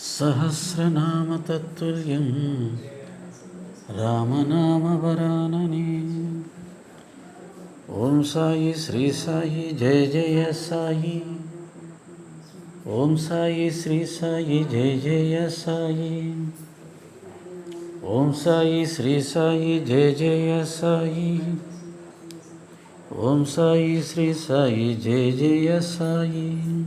सहस्रनामतत्तुल्यं रामनामवरानने। ॐ साई, श्री साई, जय जय साई। ॐ साई, श्री साई, जय जय साई। ॐ साई, श्री साई, जय जय साई। ॐ साई, श्री साई, जय जय साई।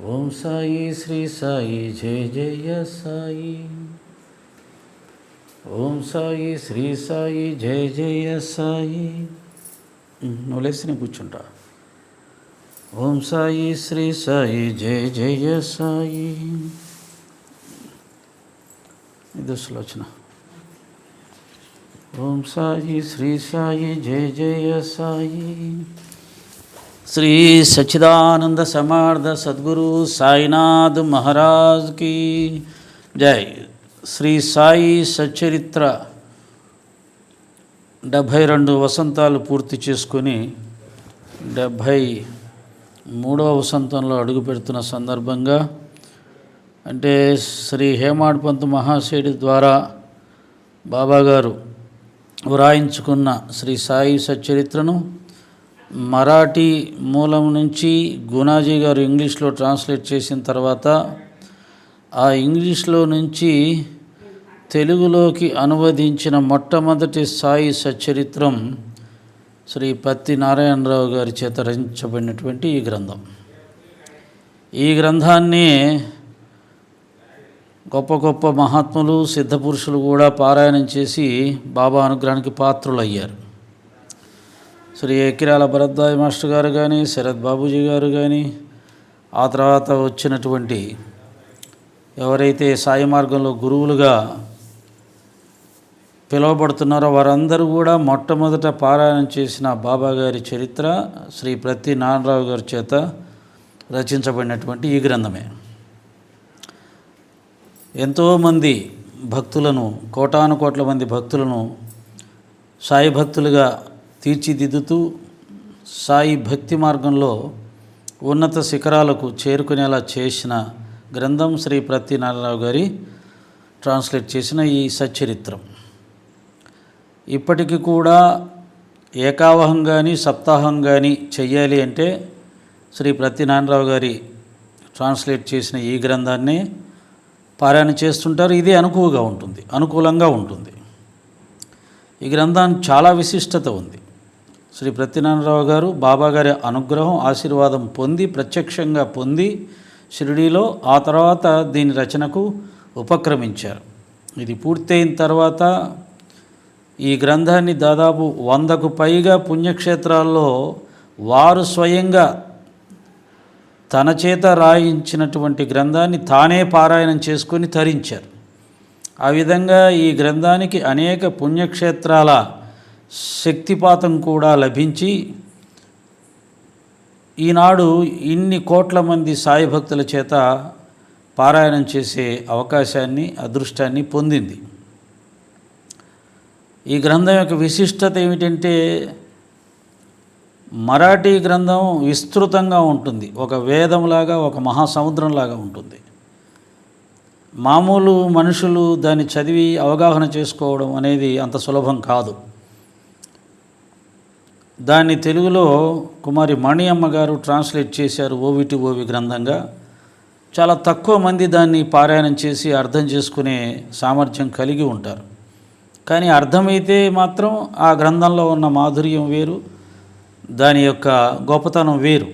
ఓం సాయి శ్రీ సాయి జయ జయ సాయి. ఓం సాయి శ్రీ సాయి జయ జయ సాయి. నువ్వు లేచి కూర్చుంటా. ఓం సాయి శ్రీ సాయి జయ జయ సాయి. ఇది సులోచన. ఓం సాయి శ్రీ సాయి జయ జయ సాయి. శ్రీ సచ్చిదానంద సమార్థ సద్గురు సాయినాథ్ మహారాజ్కి జై. శ్రీ సాయి సచ్చరిత్ర డెబ్భై రెండు వసంతాలు పూర్తి చేసుకొని డెబ్భై మూడవ వసంతంలో అడుగు పెడుతున్న సందర్భంగా అంటే శ్రీ హేమాడ్ పంత్ మహాశయుడి ద్వారా బాబాగారు వ్రాయించుకున్న శ్రీ సాయి సచ్చరిత్రను మరాఠీ మూలం నుంచి గుణాజీ గారు ఇంగ్లీష్లో ట్రాన్స్లేట్ చేసిన తర్వాత ఆ ఇంగ్లీష్లో నుంచి తెలుగులోకి అనువదించిన మొట్టమొదటి సాయి సచ్చరిత్రం శ్రీ పత్తి నారాయణరావు గారి చేత రచించబడినటువంటి ఈ గ్రంథం. ఈ గ్రంథాన్ని గొప్ప గొప్ప మహాత్ములు సిద్ధపురుషులు కూడా పారాయణం చేసి బాబా అనుగ్రహానికి పాత్రులయ్యారు. శ్రీ ఎకిరాల భరద్వాజ మాస్టర్ గారు కానీ శరత్ బాబూజీ గారు కానీ ఆ తర్వాత వచ్చినటువంటి ఎవరైతే సాయి మార్గంలో గురువులుగా పిలువబడుతున్నారో వారందరూ కూడా మొట్టమొదట పారాయణం చేసిన బాబా గారి చరిత్ర శ్రీ ప్రతి నారాయణరావు గారి చేత రచించబడినటువంటి ఈ గ్రంథమే. ఎంతోమంది భక్తులను కోటాను కోట్ల మంది భక్తులను సాయి భక్తులుగా తీర్చిదిద్దుతూ సాయి భక్తి మార్గంలో ఉన్నత శిఖరాలకు చేరుకునేలా చేసిన గ్రంథం శ్రీ ప్రతి నారాయణరావు గారి ట్రాన్స్లేట్ చేసిన ఈ సచ్చరిత్రం. ఇప్పటికి కూడా ఏకావహం కానీ సప్తాహం కానీ చెయ్యాలి అంటే శ్రీ ప్రతి నారాయణరావు గారి ట్రాన్స్లేట్ చేసిన ఈ గ్రంథాన్ని పారాయణ చేస్తుంటారు. ఇది అనుకువగా ఉంటుంది అనుకూలంగా ఉంటుంది. ఈ గ్రంథానికి చాలా విశిష్టత ఉంది. శ్రీ ప్రత్యనారాయణరావు గారు బాబా గారి అనుగ్రహం ఆశీర్వాదం పొంది ప్రత్యక్షంగా పొంది షిరిడీలో ఆ తర్వాత దీని రచనకు ఉపక్రమించారు. ఇది పూర్తయిన తర్వాత ఈ గ్రంథాన్ని దాదాపు వందకు పైగా పుణ్యక్షేత్రాల్లో వారు స్వయంగా తన చేత రాయించినటువంటి గ్రంథాన్ని తానే పారాయణం చేసుకొని తరించారు. ఆ విధంగా ఈ గ్రంథానికి అనేక పుణ్యక్షేత్రాల శక్తిపాతం కూడా లభించి ఈనాడు ఇన్ని కోట్ల మంది సాయి భక్తుల చేత పారాయణం చేసే అవకాశాన్ని అదృష్టాన్ని పొందింది. ఈ గ్రంథం యొక్క విశిష్టత ఏమిటంటే మరాఠీ గ్రంథం విస్తృతంగా ఉంటుంది. ఒక వేదంలాగా ఒక మహాసముద్రంలాగా ఉంటుంది. మామూలు మనుషులు దాన్ని చదివి అవగాహన చేసుకోవడం అనేది అంత సులభం కాదు. దాన్ని తెలుగులో కుమారి మణియమ్మ గారు ట్రాన్స్లేట్ చేశారు ఓవిటి ఓవి గ్రంథంగా. చాలా తక్కువ మంది దాన్ని పారాయణం చేసి అర్థం చేసుకునే సామర్థ్యం కలిగి ఉంటారు. కానీ అర్థమైతే మాత్రం ఆ గ్రంథంలో ఉన్న మాధుర్యం వేరు దాని యొక్క గొప్పతనం వేరు.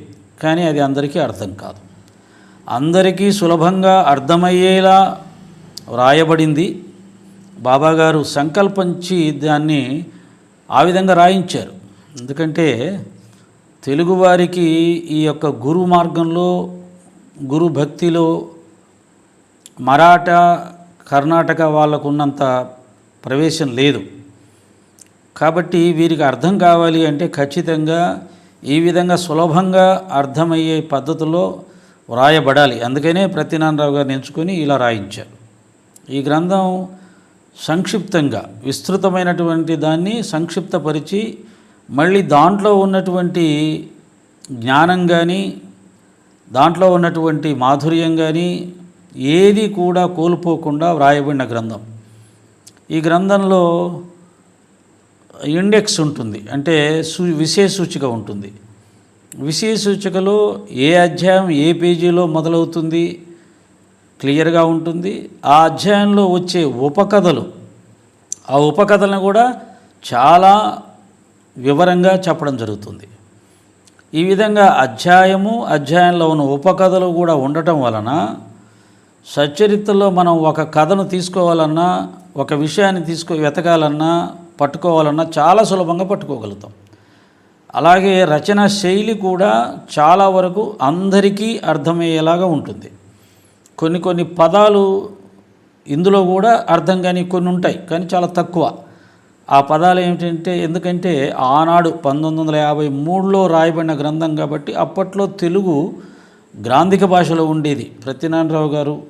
కానీ అది అందరికీ అర్థం కాదు. అందరికీ సులభంగా అర్థమయ్యేలా వ్రాయబడింది బాబాగారు సంకల్పించి దాన్ని ఆ విధంగా రాయించారు. ఎందుకంటే తెలుగువారికి ఈ యొక్క గురు మార్గంలో గురు భక్తిలో మరాఠా కర్ణాటక వాళ్ళకు ఉన్నంత ప్రవేశం లేదు. కాబట్టి వీరికి అర్థం కావాలి అంటే ఖచ్చితంగా ఈ విధంగా సులభంగా అర్థమయ్యే పద్ధతిలో వ్రాయబడాలి. అందుకనే ప్రతినారాయణ గారిని ఎంచుకొని ఇలా రాయించారు. ఈ గ్రంథం సంక్షిప్తంగా విస్తృతమైనటువంటి దాన్ని సంక్షిప్తపరిచి మళ్ళీ దాంట్లో ఉన్నటువంటి జ్ఞానం కానీ దాంట్లో ఉన్నటువంటి మాధుర్యం కానీ ఏది కూడా కోల్పోకుండా వ్రాయబడిన గ్రంథం. ఈ గ్రంథంలో ఇండెక్స్ ఉంటుంది. అంటే సు విశేష సూచిక ఉంటుంది. విశేష సూచికలో ఏ అధ్యాయం ఏ పేజీలో మొదలవుతుంది? క్లియర్గా ఉంటుంది. ఆ అధ్యాయంలో వచ్చే ఉపకథలు ఆ ఉపకథలను కూడా చాలా వివరంగా చెప్పడం జరుగుతుంది. ఈ విధంగా అధ్యాయము అధ్యాయంలో ఉన్న ఉపకథలు కూడా ఉండటం వలన సచ్చరిత్రలో మనం ఒక కథను తీసుకోవాలన్నా ఒక విషయాన్ని తీసుకో వెతకాలన్నా పట్టుకోవాలన్నా చాలా సులభంగా పట్టుకోగలుగుతాం. అలాగే రచన శైలి కూడా చాలా వరకు అందరికీ అర్థమయ్యేలాగా ఉంటుంది. కొన్ని కొన్ని పదాలు ఇందులో కూడా అర్థం కానీ కొన్ని ఉంటాయి కానీ చాలా తక్కువ. ఆ పదాలు ఏమిటంటే ఎందుకంటే ఆనాడు పంతొమ్మిది వందల యాభై మూడులో రాయబడిన గ్రంథం కాబట్టి అప్పట్లో తెలుగు గ్రాంధిక భాషలో ఉండేది. ప్రత్యనారాయణరావు గారు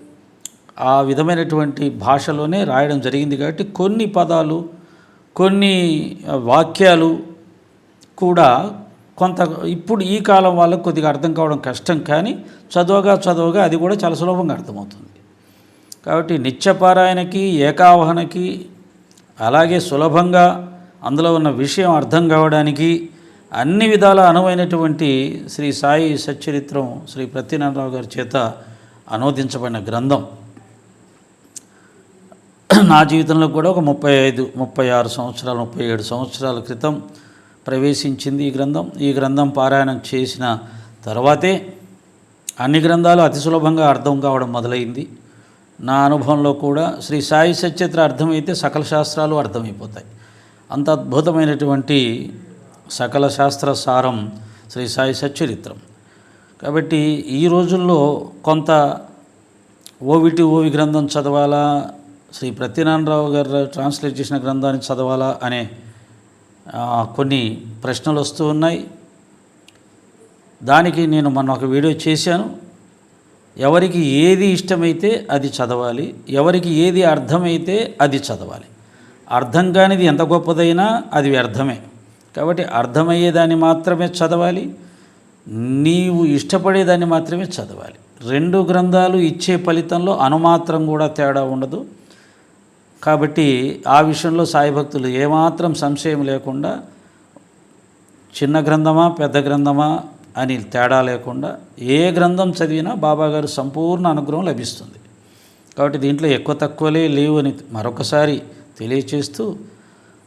ఆ విధమైనటువంటి భాషలోనే రాయడం జరిగింది కాబట్టి కొన్ని పదాలు కొన్ని వాక్యాలు కూడా కొంత ఇప్పుడు ఈ కాలం వాళ్ళకు కొద్దిగా అర్థం కావడం కష్టం కానీ చదవగా చదవగా అది కూడా చాలా సులభంగా అర్థమవుతుంది. కాబట్టి నిత్యపారాయణకి ఏకావహనకి అలాగే సులభంగా అందులో ఉన్న విషయం అర్థం కావడానికి అన్ని విధాల అనువైనటువంటి శ్రీ సాయి సచ్చరిత్రం శ్రీ ప్రత్యనారాయణ గారి చేత అనువదించబడిన గ్రంథం. నా జీవితంలో కూడా ఒక ముప్పై ఐదు ముప్పై ఆరు సంవత్సరాలు ముప్పై ఏడు సంవత్సరాల క్రితం ప్రవేశించింది ఈ గ్రంథం. ఈ గ్రంథం పారాయణం చేసిన తర్వాతే అన్ని గ్రంథాలు అతి సులభంగా అర్థం కావడం మొదలైంది. నా అనుభవంలో కూడా శ్రీ సాయి సచిత్ర అర్థమైతే సకల శాస్త్రాలు అర్థమైపోతాయి. అంత అద్భుతమైనటువంటి సకల శాస్త్ర సారం శ్రీ సాయి సచ్చరిత్రం. కాబట్టి ఈ రోజుల్లో కొంత ఓవిటి ఓవి గ్రంథం చదవాలా శ్రీ ప్రత్యనారాయణరావు గారు ట్రాన్స్లేట్ చేసిన గ్రంథాన్ని చదవాలా అనే కొన్ని ప్రశ్నలు వస్తూ ఉన్నాయి. దానికి నేను మొన్న ఒక వీడియో చేశాను. ఎవరికి ఏది ఇష్టమైతే అది చదవాలి ఎవరికి ఏది అర్థమైతే అది చదవాలి. అర్థం కానిది ఎంత గొప్పదైనా అది వ్యర్థమే. కాబట్టి అర్థమయ్యేదాన్ని మాత్రమే చదవాలి నీవు ఇష్టపడేదాన్ని మాత్రమే చదవాలి. రెండు గ్రంథాలు ఇచ్చే ఫలితంలో అనుమాత్రం కూడా తేడా ఉండదు. కాబట్టి ఆ విషయంలో సాయిభక్తులు ఏమాత్రం సంశయం లేకుండా చిన్న గ్రంథమా పెద్ద గ్రంథమా అని తేడా లేకుండా ఏ గ్రంథం చదివినా బాబాగారు సంపూర్ణ అనుగ్రహం లభిస్తుంది. కాబట్టి దీంట్లో ఎక్కువ తక్కువలే లేవు అని మరొకసారి తెలియచేస్తూ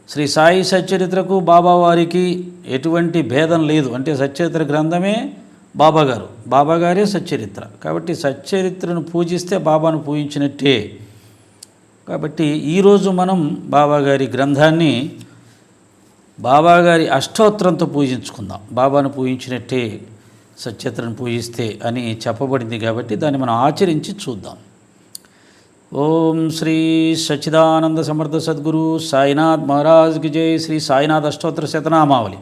శ్రీ సాయి సచ్చరిత్రకు బాబావారికి ఎటువంటి భేదం లేదు. అంటే సచ్చరిత్ర గ్రంథమే బాబాగారు బాబాగారే సచ్చరిత్ర. కాబట్టి సచ్చరిత్రను పూజిస్తే బాబాను పూజించినట్టే. కాబట్టి ఈరోజు మనం బాబాగారి గ్రంథాన్ని బాబాగారి అష్టోత్తరంతో పూజించుకుందాం. బాబాను పూజించినట్టే సత్యత్రను పూజిస్తే అని చెప్పబడింది కాబట్టి దాన్ని మనం ఆచరించి చూద్దాం. ఓం శ్రీ సచ్చిదానంద సమర్థ సద్గురు సాయినాథ్ మహారాజ్కి జై. శ్రీ సాయినాథ్ అష్టోత్తర శతనామావళి.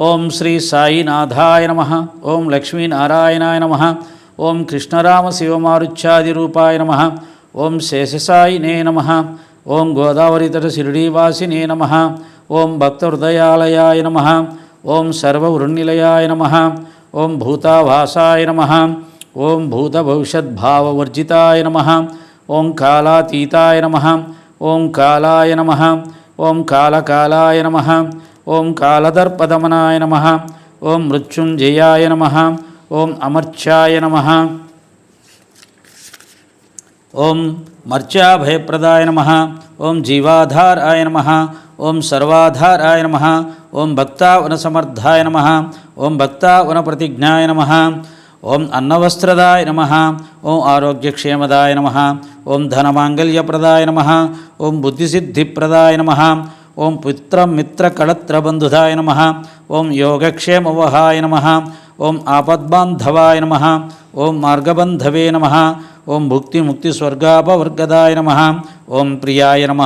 ఓం శ్రీ సాయినాథాయ నమ. ఓం లక్ష్మీనారాయణాయ నమ. ఓం కృష్ణరామ శివమారుచ్యాది రూపాయ నమ. ఓం శేషసాయినే నమ. ఓం గోదావరి తట శిరిడీవాసినే నమ. ఓం భక్తహృదయాలయాయ నమ ఓం సర్వవృన్నిలయాయ నమ ఓం భూతావాసాయ నమ ఓం భూతభవిష్యద్భావవర్జితాయ నమ ఓం కాలాతీతాయ నమ ఓం కాలాయ నమ ఓం కాలకాలాయ నమ ఓం కాలదర్పదమనాయ నమ ఓం మృత్యుంజయాయ నమ ఓం అమర్చాయ నమ ఓం మర్చాభయప్రదాయ నమ ఓం జీవాధారాయ నమ ఓం సర్వాధారాయ నమ ఓం భక్తావనసమర్థాయ నమ ఓం భక్తావనప్రతిజ్ఞాయ నమ ఓం అన్నవస్త్రదాయ నమ ఓం ఆరోగ్యక్షేమదాయ నమ ఓం ధనమాంగళ్యప్రదాయ నమ ఓం బుద్ధిసిద్ధిప్రదాయ నమ ఓం పుత్రమిత్రకళత్రబంధుదాయ నమ. ఓం యోగక్షేమవహాయ నమ. ఓం ఆపద్బాంధవాయ నమ. ఓం మార్గబంధవే నమ. ఓం భుక్తిముక్తిస్వర్గాపవర్గదాయ నమ. ఓం ప్రియాయ నమ.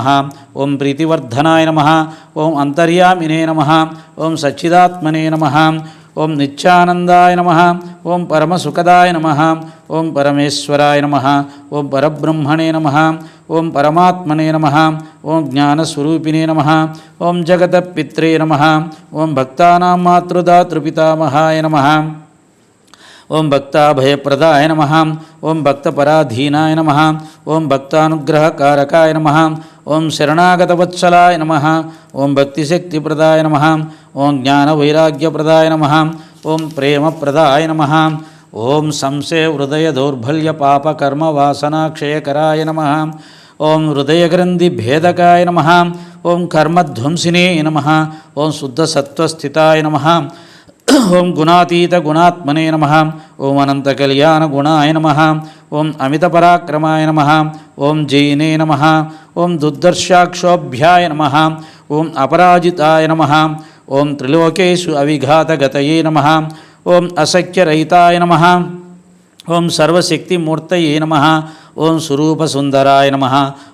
ఓం ప్రీతివర్ధనాయ నమ. ఓం అంతర్యామినే నమ. ఓం సచ్చిదాత్మనే నమ. ఓం నిత్యానందాయ నమ ఓం పరమసుఖదాయ నమ ఓం పరమేశ్వరాయ నమ ఓం పరబ్రహ్మణే నమ ఓం పరమాత్మనే నమ ఓం జ్ఞానస్వరూపిణే నమ ఓం జగతపిత్రే నమ ఓం భక్తానాం మాతృదాతృపితామహాయ నమ ఓం భక్తాభయప్రదాయ నమ ఓం భక్తపరాధీనాయ నమ ఓం భక్తానుగ్రహకారకాయ నమ ఓం శరణాగతవత్సలాయ నమ ఓం భక్తిశక్తిప్రదాయ నమ ఓం జ్ఞానవైరాగ్యప్రదాయ నమ ఓం ప్రేమప్రదాయ నమ ఓం సంశయ హృదయ దౌర్బల్య పాపకర్మ వాసనాక్షయకరాయ నమ ఓం హృదయగ్రంథి భేదకాయ నమ ఓం కర్మధ్వంసినే నమ ఓం శుద్ధసత్వస్థితాయ నమ ఓం గుణాతీత గుణాత్మనే నమ ఓం అనంత కళ్యాణ గుణాయ నమ ఓం అమిత పరాక్రమాయ నమ ఓం జైనే నమ ఓం దుర్దర్శాక్షోభ్యాయ నమ ఓం అపరాజితాయ నమ ఓం త్రిలోకేశు అవిఘాతగతయే నమ ఓం అసఖ్యరహితాయ నమ ఓం సర్వశక్తిమూర్తయే నమ ఓం సురూపసుందరాయ నమ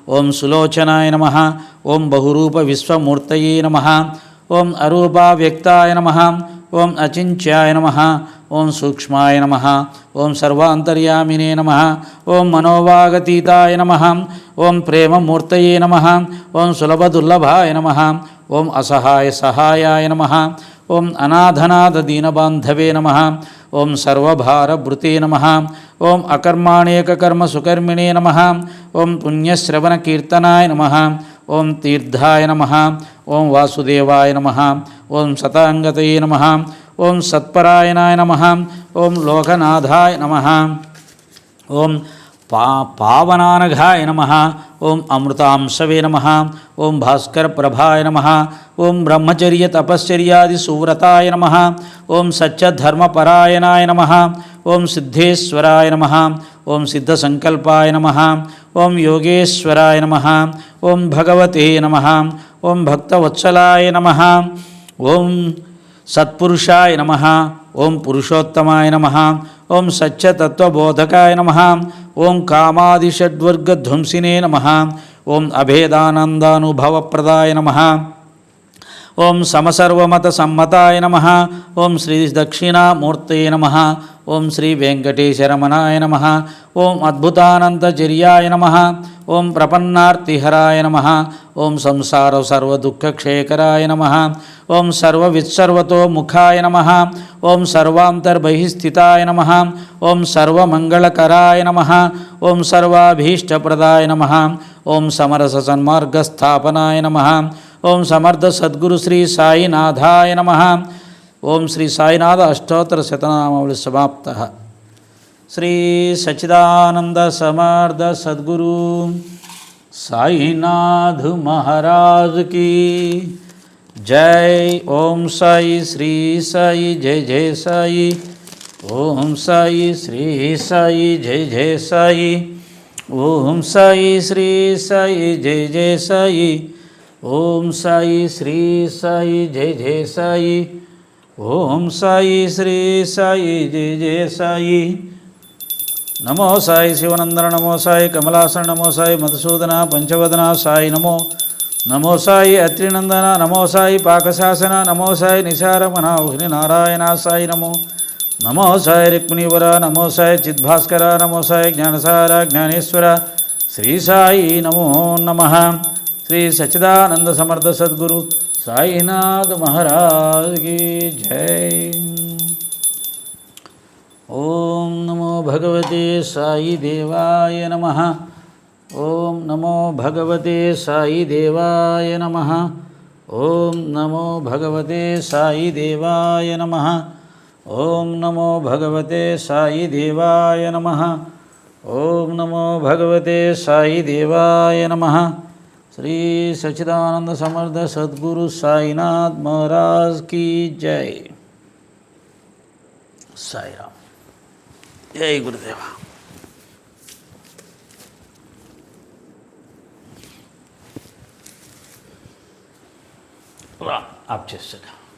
ఓం సులోచనాయ నమ ఓం బహురూప విశ్వమూర్తయే నమ ఓం అరూపావ్యక్తాయ నమ ఓం అచింత్యాయ నమ ఓం సూక్ష్మాయ నమ ఓం సర్వాంతర్యామినే నమ ఓం మనోవాగతీతాయ నమ ఓం ప్రేమమూర్తయే నమ ఓం సులభదుర్లభాయ నమ ఓం అసహాయ సహాయాయ నమ ఓం అనాథనాథ దీనబాంధవే నమ ఓం సర్వభారభృతే నమ ఓం అకర్మాణేకకర్మ సుకర్మిణే నమ ఓం పుణ్యశ్రవణకీర్తనాయ నమ ఓం తీర్థాయ నమ ఓం వాసుదేవాయ నమ ఓం సతాంగతయే నమ ఓం సత్పరాయణాయ నమ ఓం లోకనాథాయ నమ ఓం పా పావనానఘాయ నమ ఓం అమృతాంశవే నమ ఓం భాస్కరప్రభాయ నమ ఓం బ్రహ్మచర్య తపశ్చర్యాది సువ్రతాయ నమ ఓం సత్యధర్మపరాయణాయ నమ ఓం సిద్ధేశ్వరాయ నమ ఓం సిద్ధసంకల్పాయ నమ ఓం యోగేశ్వరాయ నమ ఓం భగవతే నమ ఓం భక్తవత్సలాయ నమ ఓం సత్పురుషాయ నమ ఓం పురుషోత్తమాయ నమ ఓం సత్యతత్వబోధకాయ నమ ఓం కామాదిషడ్వర్గధ్వంసినే నమ ఓం అభేదానందానుభవప్రదాయ నమ ఓం సమసర్వమత సమ్మతాయ నమ ఓం శ్రీ దక్షిణామూర్తయ నమ ఓం శ్రీ వెంకటేశరమణాయ నమ ఓం అద్భుతానందచర్యాయ నమ ఓం ప్రపన్నార్తిహరాయ నమ ఓం సంసార సర్వదుఃఖక్షేకరాయ నమ ఓం సర్వవిత్సర్వతో ముఖాయ నమ. ఓం సర్వాంతర్బహిస్థితాయ నమ. ఓం సర్వమంగళకరాయ నమ. ఓం సర్వాభీష్టప్రదాయ నమ. ఓం సమరస సన్మార్గస్థాపనాయ నమ. ఓం సమర్థ సద్గురు శ్రీ సాయినాథాయ నమ. ఓం శ్రీ సాయినాథ అష్టోత్తర శతనామావళి సమాప్త. శ్రీ సచిదానంద సమర్థ సద్గురు సాయినాథ్ మహారాజ్ की जय ओम साई श्री साई जय जय साई ओम साई श्री साई जय जय साई ओम साई श्री साई जय जय साई ఓం సాయి శ్రీ సాయి జయ జయ సాయి ఓం సాయి శ్రీ సాయి జయ జయ సాయి నమో సాయి శివనందన నమో సాయి కమలాసన నమో సాయి మధుసూదన పంచవదన సాయి నమో నమో సాయి అత్రినందన నమో సాయి పాకశాసన నమో సాయి నిశారమణ ఉహ్ని నారాయణ సాయి నమో. నమో సాయి రుక్మిణీవర నమో సాయి చిద్భాస్కర నమో సాయి జ్ఞానసార జ్ఞానేశ్వర. శ్రీ సాయి నమో నమ. శ్రీ సచిదానంద సమర్థ సద్గురు సాయినాథ్ మహారాజ్ की జై. ఓం నమో భగవతే సాయి దేవాయ నమ. ఓం నమో భగవతే సాయి దేవాయ నమ ఓం నమో భగవతే సాయి దేవాయ నమ ఓం నమో భగవతే సాయి దేవాయ నమ ఓం నమో భగవతే సాయి దేవాయ నమ శ్రీ సచిదానంద సమర్థ సద్గురు సాయినాథ్ మహారాజ్ కీ జై సాయిరామ్ జై గురుదేవ రా ఆప్ చేస్తాడు